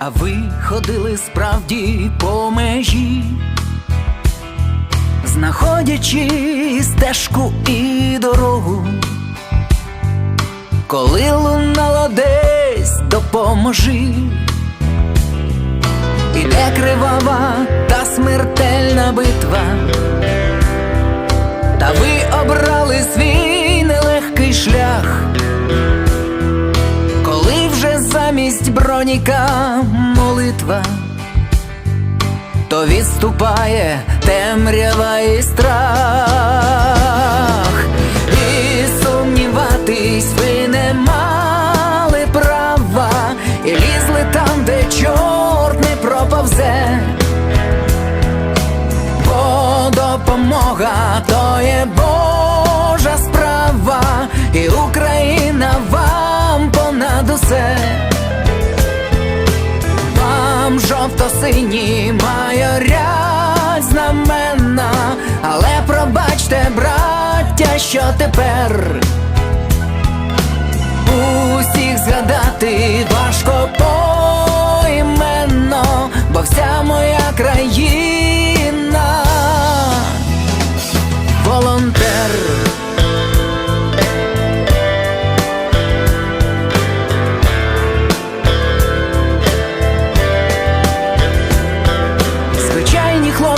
А ви ходили справді по межі, знаходячи стежку і дорогу, коли лунало десь допоможи, іде кривава та смертельна битва, та ви обрали свій замість броніка молитва, то відступає темрява і страх, і сумніватись ви не мали права, і лізли там, де чорт не проповзе, бо допомога то є Божа Жовто-сині майорять знамена, але пробачте, браття, що тепер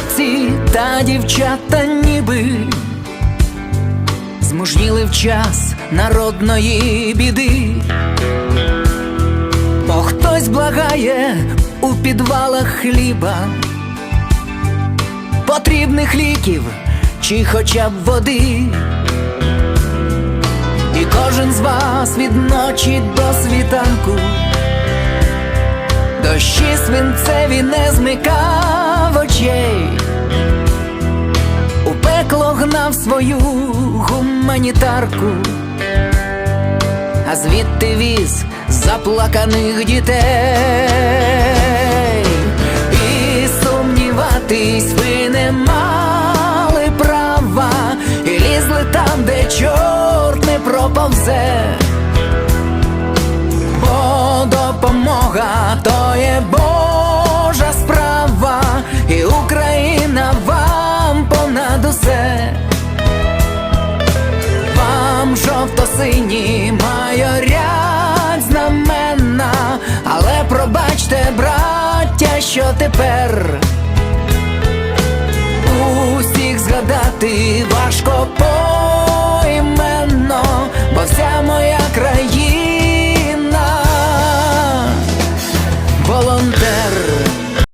хлопці та дівчата ніби змужніли в час народної біди, бо хтось благає у підвалах хліба, потрібних ліків чи хоча б води. І кожен з вас від ночі до світанку Дощі свинцеві не змикав очей, пекло свою гуманітарку, а звідти віз заплаканих дітей, і сумніватись ви не мали права, і лізли там, де чорт не проповзе. Бо допомога то є Божа Вам жовто-сині майорять знамена, але пробачте, браття, що тепер? Усіх згадати